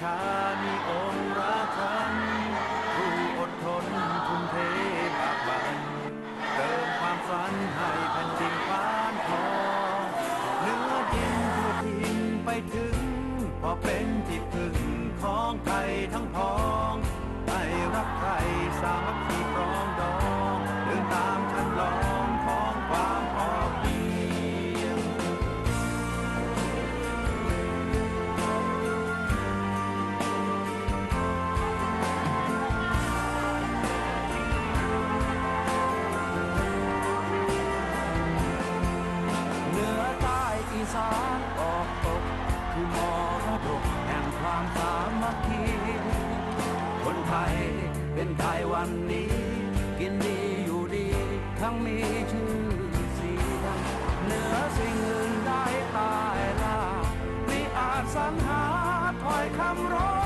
ชา มีองค์ราชันผู้อดทนทุ่มเทบากบันเติมความฝันให้แผ่นดินฟ้านทองเหนือดินทั่วทินไปถึง พอเป็นที่พึ่งของไทยทั้งพ้อง ให้รักใครสามัคคีานออกตกคือมรดกแห่งความสามัคคีคนไทยเป็นไทยวันนี้ กินดีอยู่ดี ทั้งมีชื่อเสียงเหนือสิ่งอื่นได้ตายล่ามิอาจสรรหาถ้อยคำร้อง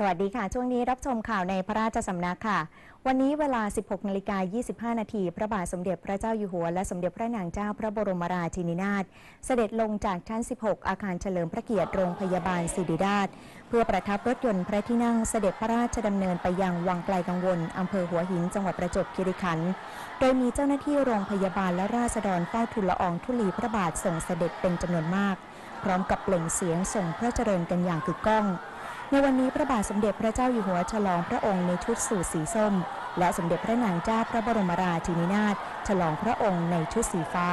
สวัสดีค่ะ ช่วงนี้รับชมข่าวในพระราชสำนักค่ะ วันนี้เวลา 16นาฬิกา25 นาทีพระบาทสมเด็จพระเจ้าอยู่หัว และสมเด็จพระนางเจ้าพระบรมราชินีนาถเสด็จลงจากชั้น 16 อาคารเฉลิมพระเกียรติโรงพยาบาลศิริราช เพื่อประทับรถยนต์พระที่นั่งเสด็จพระราชดำเนินไปยังวังไกลกังวลอำเภอหัวหินจังหวัดประจวบคีรีขันธ์โดยมีเจ้าหน้าที่โรงพยาบาลและราษฎรเฝ้าทูลละอองธุลีพระบาทส่งเสด็จเป็นจำนวนมาก พร้อมกับเปล่งเสียงส่งพระเจริญกันอย่างกึกก้อง ในวันนี้พระบาทสมเด็จพระเจ้าอยู่หัวฉลองพระองค์ในชุดสูทสีส้ม และสมเด็จพระนางเจ้าพระบรมราชินีนาถฉลองพระองค์ในชุดสีฟ้า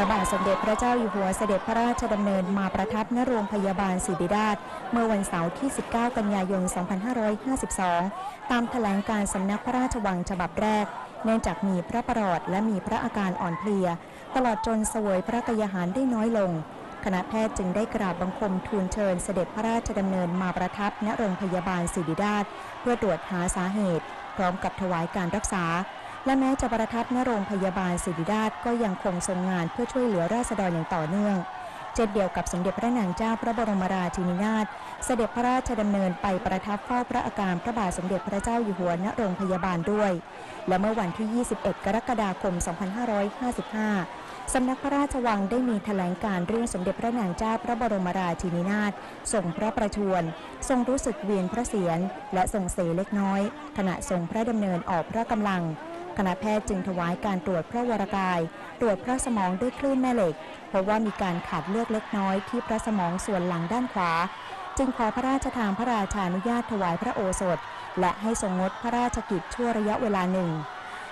ระบาทสมเด็จพระเจ้าอยู่หัวเสด็จพระราชดำเนินมาประทับณโรงพยาบาลศิริราช เมื่อวันเสาร์ที่ 19 กันยายน 2552 ตามแถลงการสำนักพระราชวังฉบับแรก เนื่องจากมีพระประหลอดและมีพระอาการอ่อนเพลีย ตลอดจนเสวยพระกยาหารได้น้อยลง คณะแพทย์จึงได้กราบบังคมทูลเชิญเสด็จพระราชดำเนินมาประทับณโรงพยาบาลศิริราช เพื่อตรวจหาสาเหตุ พร้อมกับถวายการรักษา และแม้จะประทับณโรงพยาบาลศิริราชก็ยังคงทรงงานเพื่อช่วยเหลือราษฎรอย่างต่อเนื่อง เช่นเดียวกับสมเด็จพระนางเจ้าพระบรมราชินีนาถเสด็จพระราชดำเนินไปประทับเฝ้าพระอาการพระบาทสมเด็จพระเจ้าอยู่หัวณโรงพยาบาลด้วย และเมื่อวันที่ 21 กรกฎาคม 2555สำนักพระราชวังได้มีแถลงการเรื่องสมเด็จพระนางเจ้าพระบรมราชินีนาถทรงพระประชวรทรงรู้สึกเวียนพระเศียรและทรงเสเล็กน้อย ขณะทรงพระดำเนินออกพระกำลัง คณะแพทย์จึงถวายการตรวจพระวรกาย ตรวจพระสมองด้วยคลื่นแม่เหล็กเพราะว่ามีการขาดเลือดเล็กน้อยที่พระสมองส่วนหลังด้านขวา จึงขอพระราชทานพระราชานุญาตถวายพระโอสถ และให้ทรงงดพระราชกิจชั่วระยะเวลาหนึ่ง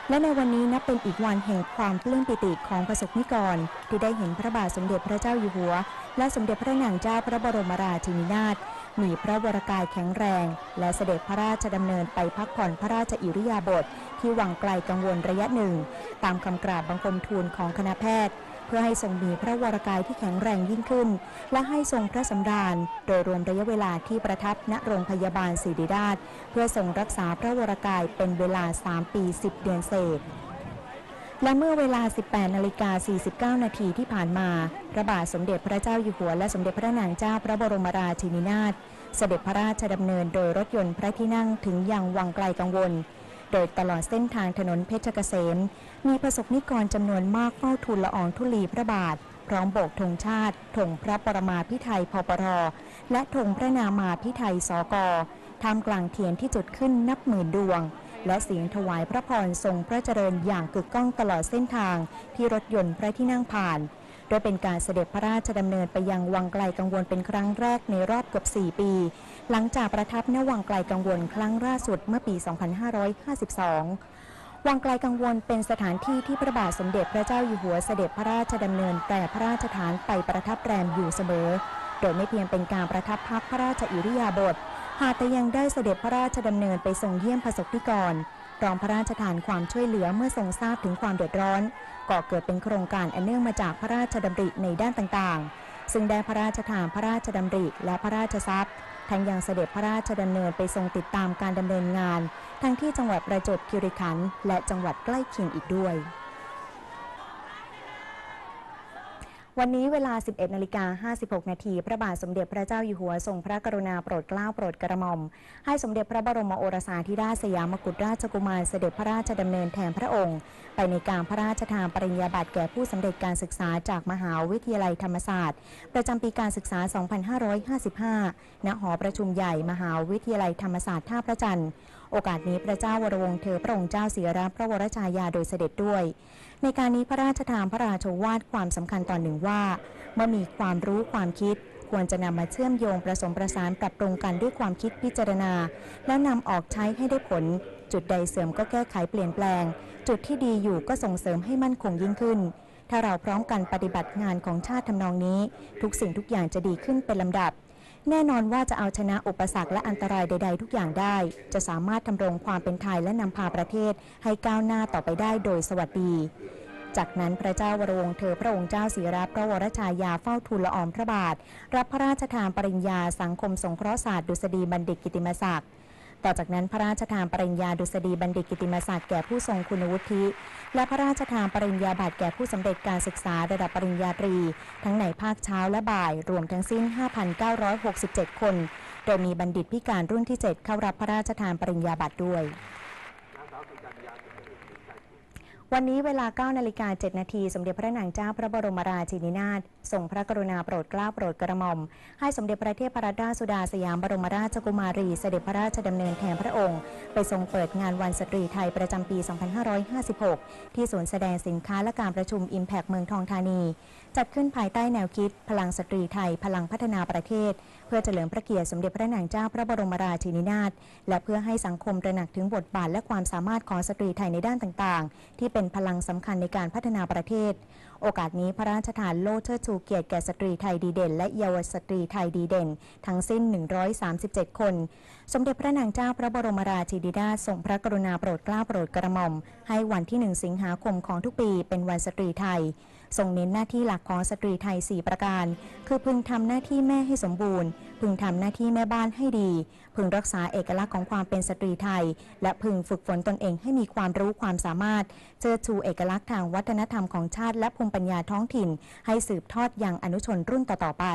และในวันนี้นับเป็นอีกวันแห่งความปลื้มปิติของประสบนิกร ที่ได้เห็นพระบาทสมเด็จพระเจ้าอยู่หัว และสมเด็จพระนางเจ้าพระบรมราชินีนาถ มีพระวรกายแข็งแรง และเสด็จพระราชดำเนินไปพักผ่อนพระราชอิริยาบถทที่วังไกลกังวลระยะหนึ่ง ตามคำกราบบังคมทูลของคณะแพทย์ เพื่อให้ทรงมีพระวรกายที่แข็งแรงยิ่งขึ้น และให้ทรงพระสำราญ โดยรวมระยะเวลาที่ประทับณโรงพยาบาลศิริราช เพื่อทรงรักษาพระวรกายเป็นเวลา 3 ปี 10 เดือนเศษ และเมื่อเวลา 18 นาฬิกา 49 นาทีที่ผ่านมา พระบาทสมเด็จพระเจ้าอยู่หัว และสมเด็จพระนางเจ้าพระบรมราชินีนาถ เสด็จพระราชดำเนินโดยรถยนต์พระที่นั่งถึงยังวังไกลกังวล โดยตลอดเส้นทางถนนเพชรเกษม มีประสบนิกรจำนวนมากเฝ้าทูลละอองธุลีพระบาท พร้อมโบกธงชาติธงพระปรมาภิไธยพปร และธงพระนามาภิไธยสกท่ามกลางเทียนที่จุดขึ้นนับหมื่นดวง และเสียงถวายพระพรทรงพระเจริญอย่างกึกก้องตลอดเส้นทางที่รถยนต์พระที่นั่งผ่าน โดยเป็นการเสด็จพระราชดำเนินไปยังวังไกลกังวลเป็นครั้งแรกในรอบเกือบ 4 ปี หลังจากประทับณวังไกลกังวลครั้งล่าสุดเมื่อปี 2552 วังไกลกังวลเป็นสถานที่ที่พระบาทสมเด็จพระเจ้าอยู่หัวเสด็จพระราชดำเนินแต่พระราชฐานไปประทับแรมอยู่เสมอ โดยไม่เพียงเป็นการประทับพักพระราชอิริยาบถ หากแต่ยังได้เสด็จพระราชดำเนินไปทรงเยี่ยมประสบนิกรพร้อมพระราชทานความช่วยเหลือเมื่อทรงทราบถึงความเดือดร้อน ก่อเกิดเป็นโครงการอันเนื่องมาจากพระราชดำริในด้านต่างๆ ซึ่งได้พระราชทานพระราชดำริและพระราชทรัพย์ทั้งยังเสด็จพระราชดำเนินไปทรงติดตามการดำเนินงาน ทั้งที่จังหวัดประจวบคีรีขันธ์และจังหวัดใกล้เคียงอีกด้วย วันนี้เวลา 11นาฬิกา56 นาที พระบาทสมเด็จพระเจ้าอยู่หัวทรงพระกรุณาโปรดเกล้าโปรดกระหม่อม ให้สมเด็จพระบรมโอรสาธิราชสยามกุฎราชกุมารเสด็จพระราชดำเนินแทนพระองค์ ไปในการพระราชทานปริญญาบัตรแก่ผู้สำเร็จการศึกษาจากมหาวิทยาลัยธรรมศาสตร์ ประจำปีการศึกษา 2555 ณ หอประชุมใหญ่มหาวิทยาลัยธรรมศาสตร์ท่าพระจันทร์ โอกาสนี้พระเจ้าวรวงศ์เธอพระองค์เจ้าเสียรับพระวรชายาโดยเสด็จด้วย ในการนี้พระราชทานพระราชวาทความสำคัญตอนหนึ่งว่า เมื่อมีความรู้ความคิดควรจะนำมาเชื่อมโยงผสมประสานปรับปรุงกันด้วยความคิดพิจารณา แล้วนำออกใช้ให้ได้ผล จุดใดเสื่อมก็แก้ไขเปลี่ยนแปลง จุดที่ดีอยู่ก็ส่งเสริมให้มั่นคงยิ่งขึ้น ถ้าเราพร้อมกันปฏิบัติงานของชาติทำนองนี้ ทุกสิ่งทุกอย่างจะดีขึ้นเป็นลำดับ แน่นอนว่าจะเอาชนะอุปสรรคและอันตรายใด ๆ ทุกอย่างได้ จะสามารถทำรงความเป็นไทยและนำพาประเทศให้ก้าวหน้าต่อไปได้โดยสวัสดี จากนั้นพระเจ้าวรวงเธอพระองค์เจ้าศิรับพระวรชายาเฝ้าทูลละอองพระบาท รับพระราชทานปริญญาสังคมสงเคราะห์ศาสตร์ดุษฎีบัณฑิตกิติมศักดิ์ ต่อจากนั้นพระราชทานปริญญาดุษฎีบัณฑิตกิติมศักดิ์แก่ผู้ทรงคุณวุฒิ และพระราชทานปริญญาบัตรแก่ผู้สำเร็จการศึกษาระดับปริญญาตรี ทั้งในภาคเช้าและบ่าย รวมทั้งสิ้น 5,967 คน โดยมีบัณฑิตพิการรุ่นที่ 7 เข้ารับพระราชทานปริญญาบัตรด้วย วันนี้เวลา9นาฬิกา7นาทีสมเด็จพระนางเจ้าพระบรมราชินีนาถทรงพระกรุณาโปรดเกล้าโปรดกระหม่อม ให้สมเด็จพระเทพรัตนราชสุดาสยามบรมราชกุมารี เสด็จพระราชดำเนินแทนพระองค์ ไปทรงเปิดงานวันสตรีไทยประจำปี 2556 ที่ศูนย์แสดงสินค้าและการประชุม Impact เมืองทองธานี จัดขึ้นภายใต้แนวคิด พลังสตรีไทย พลังพัฒนาประเทศ เพื่อเฉลิมพระเกียรติสมเด็จพระนางเจ้าพระบรมราชินีนาถและเพื่อให้สังคมตระหนักถึงบทบาทและความสามารถของสตรีไทยในด้านต่าง ๆ ที่เป็นพลังสำคัญในการพัฒนาประเทศ โอกาสนี้พระราชทานโล่เชิดชูเกียรติแก่สตรีไทยดีเด่น และเยาวสตรีไทยดีเด่น ทั้งสิ้น 137 คน สมเด็จพระนางเจ้าพระบรมราชินีนาถทรงพระกรุณาโปรดเกล้าโปรดกระหม่อม ให้วันที่ 1 สิงหาคมของทุกปีเป็นวันสตรีไทย ทรงเน้นหน้าที่หลักของสตรีไทย 4 ประการ คือพึงทำหน้าที่แม่ให้สมบูรณ์ พึงทำหน้าที่แม่บ้านให้ดี พึงรักษาเอกลักษณ์ของความเป็นสตรีไทย และพึงฝึกฝนตนเองให้มีความรู้ความสามารถ เชิดชูเอกลักษณ์ทางวัฒนธรรมของชาติและภูมิปัญญาท้องถิ่น ให้สืบทอดยังอนุชนรุ่นต่อๆไป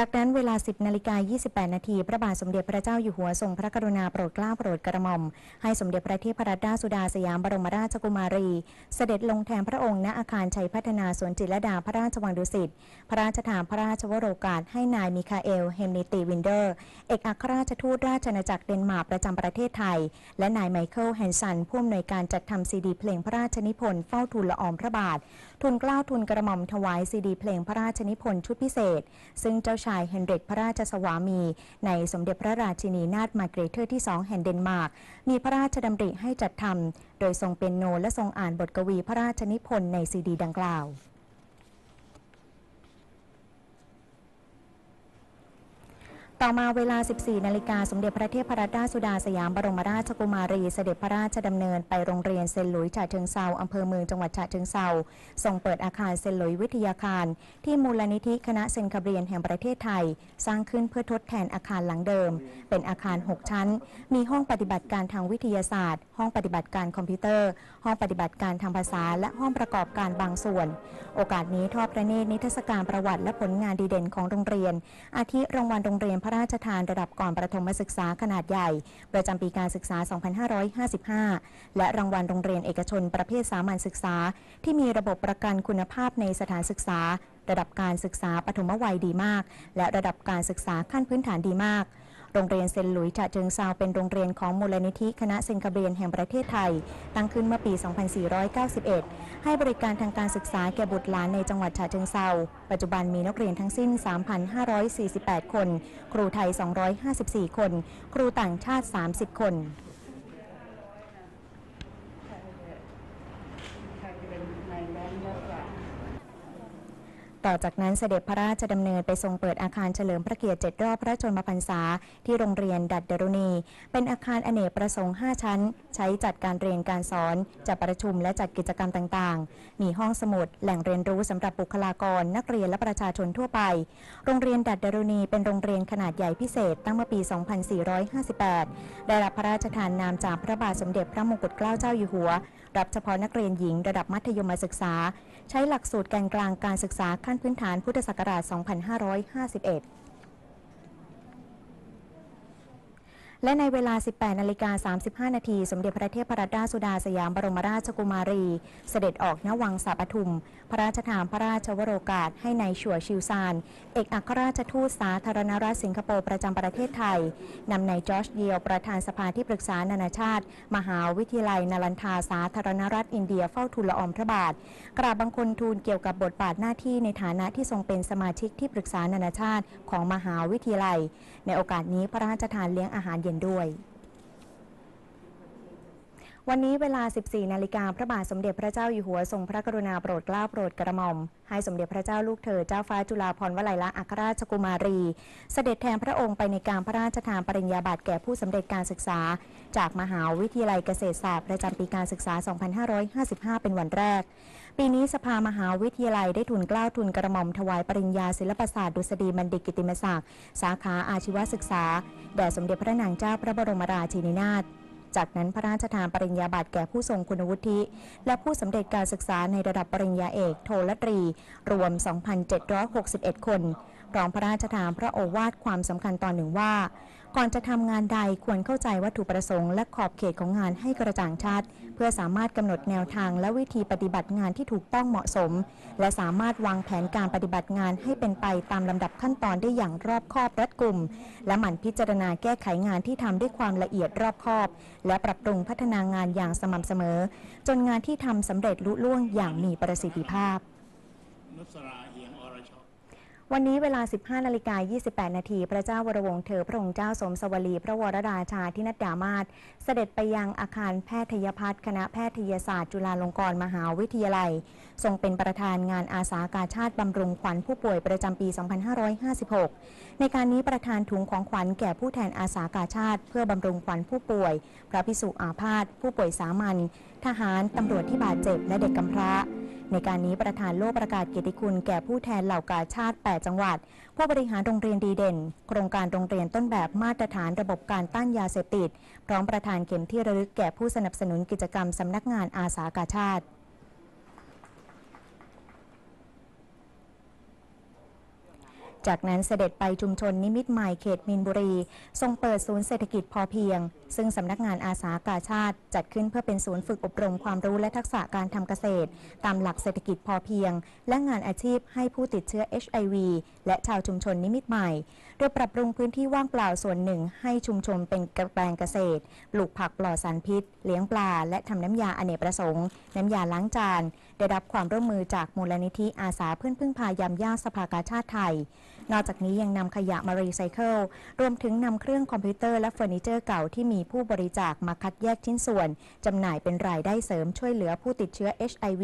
จากนั้นเวลา 10นาฬิกา28 นาทีพระบาทสมเด็จพระเจ้าอยู่หัวทรงพระกรุณาโปรดเกล้าโปรดกระหม่อม ให้สมเด็จพระเทพรัตนราชสุดาสยามบรมราชกุมารี เสด็จลงแทนพระองค์ณอาคารชัยพัฒนาสวนจิรดาพระราชวังดุสิตพระราชทานพระราชวโรกาสให้นายมิคาเอลเฮมนิตีวินเดอร์ เอกอัครราชทูตราชอาณาจักรเดนมาร์กประจำประเทศไทย และนายไมเคิลแฮนสันผู้อำนวยการจัดทำซีดีเพลงพระราชนิพนธ์เฝ้าทูลละอองพระบาททุนเกล้าทุนกระหม่อมถวายซีดีเพลงพระราชนิพนธ์ชุดพิเศษ ซึ่งเจ้าชายเฮนริกพระราชสวามี ในสมเด็จพระราชินีนาถมาเกรเทอร์ที่2แห่งเดนมาร์ก มีพระราชดำริให้จัดทำโดยทรงเป็นโนและทรงอ่านบทกวีพระราชนิพนธ์ในซีดีดังกล่าว ต่อมาเวลา 14 นาฬิกา สมเด็จพระเทพรัตนราชสุดาสยามบรมราชกุมารี เสด็จพระราชดำเนินไปโรงเรียนเซนหลุยส์ฉะเชิงเซาอำเภอเมืองจังหวัดฉะเชิงเซาส่งเปิดอาคารเซนหลุยส์วิทยาคาร ที่มูลนิธิคณะเซนคาเบรียนแห่งประเทศไทย สร้างขึ้นเพื่อทดแทนอาคารหลังเดิม เป็นอาคาร 6 ชั้น มีห้องปฏิบัติการทางวิทยาศาสตร์ ห้องปฏิบัติการคอมพิวเตอร์ ห้องปฏิบัติการทางภาษา และห้องประกอบการบางส่วน โอกาสนี้ทอดพระเนตรนิทรรศการประวัติและผลงานดีเด่นของโรงเรียน อาทิรางวัลโรงเรียนระราชทานระดับก่อนประถมศึกษาขนาดใหญ่ ประจำปีการศึกษา 2555 และรางวัลโรงเรียนเอกชนประเภทสามัญศึกษา ที่มีระบบประกันคุณภาพในสถานศึกษา ระดับการศึกษาปฐมวัยดีมาก และระดับการศึกษาขั้นพื้นฐานดีมาก โรงเรียนเซนหลุยส์ฉะเชิงเซาเป็นโรงเรียนของมูลนิธิคณะเซนคาเบียนแห่งประเทศไทย ตั้งขึ้นเมื่อปี 2491 ให้บริการทางการศึกษาแก่บุตรหลานในจังหวัดฉะเชิงเซาปัจจุบันมีนักเรียนทั้งสิ้น 3,548 คน ครูไทย 254 คน ครูต่างชาติ 30 คน ต่อจากนั้นเสด็จพระราชดำเนินไปทรงเปิดอาคารเฉลิมพระเกียรติ7รอบพระชนมพรรษา ที่โรงเรียนดัดเดรุณี เป็นอาคารอเนกประสงค์ 5 ชั้น ใช้จัดการเรียนการสอน จัดประชุมและจัดกิจกรรมต่างๆ มีห้องสมุด แหล่งเรียนรู้สำหรับบุคลากร นักเรียนและประชาชนทั่วไป โรงเรียนดัดเดรุณีเป็นโรงเรียนขนาดใหญ่พิเศษตั้งเมื่อปี 2458 ได้รับพระราชทานนามจากพระบาทสมเด็จพระมงกุฎเกล้าเจ้าอยู่หัว รับเฉพาะนักเรียนหญิงระดับมัธยมศึกษา ใช้หลักสูตรแกนกลางการศึกษาขั้นพื้นฐานพุทธศักราช 2551 และในเวลา 18นาฬิกา35 นาทีสมเด็จพระเทพรัตนราชสุดาสยามบรมราชกุมารี เสด็จออกณวังสาปทุม พระราชทานพระราชวโรกาสให้ในายชัวชิวซาน เอกอัครราชทูตสาธารณรัฐสิงคโปร์ประจำประเทศไทยนำนายจอร์จเดียวประธานสภาที่ปรึกษานานาชาติ มหาวิทยาลัยนาลันทาสาธารณรัฐอินเดียเฝ้าทูลละอองพระบาท กราบบังคลทูลเกี่ยวกับบทบาทหน้าที่ในฐานะที่ทรงเป็นสมาชิกที่ปรึกษานานาชาติของมหาวิทยาลัย ในโอกาสนี้พระราชทานเลี้ยงอาหารเย็นด้วย วันนี้เวลา 14 นาฬิกาพระบาทสมเด็จพระเจ้าอยู่หัวทรงพระกรุณาโปรดเกล้าโปรดกระหม่อม ให้สมเด็จพระเจ้าลูกเธอเจ้าฟ้าจุฬาภรณ์วลัยลักษณ์อัครราชกุมารี เสด็จแทนพระองค์ไปในการพระราชทานปริญญาบัตรแก่ผู้สำเร็จการศึกษา จากมหาวิทยาลัยเกษตรศาสตร์ประจำปีการศึกษา 2555 เป็นวันแรก ปีนี้สภามหาวิทยาลัยได้ทุนกล้าวทุนกระหม่อมถวายปริญญาศิลปศาสตร์ดุษฎีบัณฑิตกิติมศักดิ์สาขาอาชีวศึกษา แด่สมเด็จพระนางเจ้าพระบรมราชินีนาถจากนั้นพระราชทานปริญญาบัตรแก่ผู้ทรงคุณวุฒิ และผู้สำเร็จการศึกษาในระดับปริญญาเอก โทและตรี รวม 2,761 คน รอมพระราชทานพระโอวาทความสำคัญตอนหนึ่งว่า ก่อนจะทำงานใดควรเข้าใจวัตถุประสงค์และขอบเขตของงานให้กระจ่างชัด เพื่อสามารถกำหนดแนวทางและวิธีปฏิบัติงานที่ถูกต้องเหมาะสม และสามารถวางแผนการปฏิบัติงานให้เป็นไปตามลำดับขั้นตอนได้อย่างรอบคอบรัดกุม และหมั่นพิจารณาแก้ไขงานที่ทำด้วยความละเอียดรอบคอบ และปรับปรุงพัฒนางานอย่างสม่ำเสมอ จนงานที่ทำสำเร็จลุล่วงอย่างมีประสิทธิภาพ วันนี้เวลา 15นาฬิกา28 นาที พระเจ้าวรวงศ์เธอ พระองค์เจ้าสมสวลี พระวรราชาธินัดดามาศเสด็จไปยังอาคารแพทยพัฒน์คณะแพทยศาสตร์ จุฬาลงกรณ์มหาวิทยาลัย ทรงเป็นประธานงานอาสาการชาติบำรุงขวัญผู้ป่วยประจำปี 2556 ในการนี้ประธานถุงของขวัญแก่ผู้แทนอาสากาชาติ เพื่อบำรุงขวัญผู้ป่วย พระพิสุอาพาธผู้ป่วยสามัญทหารตำรวจที่บาดเจ็บและเด็กกำพร้า ในการนี้ประธานโลกประกาศเกียรติคุณแก่ผู้แทนเหล่ากาชาติ 8 จังหวัด ผู้บริหารโรงเรียนดีเด่น โครงการโรงเรียนต้นแบบมาตรฐานระบบการต้านยาเสพติด พร้อมประธานเข็มที่ระลึกแก่ผู้สนับสนุนกิจกรรมสำนักงานอาสากาชาติ จากนั้นเสด็จไปชุมชนนิมิตใหม่เขตมีนบุรี ทรงเปิดศูนย์เศรษฐกิจพอเพียง ซึ่งสำนักงานอาสากาชาติ จัดขึ้นเพื่อเป็นศูนย์ฝึกอบรมความรู้และทักษะการทำเกษตร ตามหลักเศรษฐกิจพอเพียง และงานอาชีพให้ผู้ติดเชื้อ HIV และชาวชุมชนนิมิตใหม่ โดยปรับปรุงพื้นที่ว่างเปล่าส่วนหนึ่ง ให้ชุมชนเป็นแปลงเกษตร ปลูกผักปลอดสารพิษ เลี้ยงปลา และทำน้ำยาอเนกประสงค์ น้ำยาล้างจาน ได้รับความร่วมมือจากมูลนิธิอาสาเพื่อนพึ่งพายามยากสภากาชาติไทย นอกจากนี้ยังนำขยะมารีไซเคิลรวมถึงนำเครื่องคอมพิวเตอร์และเฟอร์นิเจอร์เก่าที่มีผู้บริจาคมาคัดแยกชิ้นส่วนจำหน่ายเป็นรายได้เสริมช่วยเหลือผู้ติดเชื้อ HIV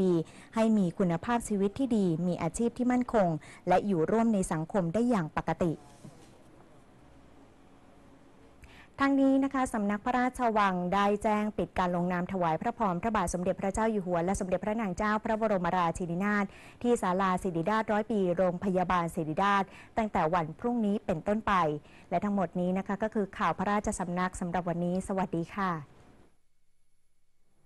ให้มีคุณภาพชีวิตที่ดี มีอาชีพที่มั่นคง และอยู่ร่วมในสังคมได้อย่างปกติ ทางนี้นะคะสำนักพระราชวังได้แจ้งปิดการลงนามถวายพระพรพระบาทสมเด็จพระเจ้าอยู่หัวและสมเด็จพระนางเจ้าพระบรมราชินีนาถที่ศาลาศิริราชร้อยปีโรงพยาบาลศิริราชตั้งแต่วันพรุ่งนี้เป็นต้นไป และทั้งหมดนี้นะคะก็คือข่าวพระราชสำนักสำหรับวันนี้ สวัสดีค่ะ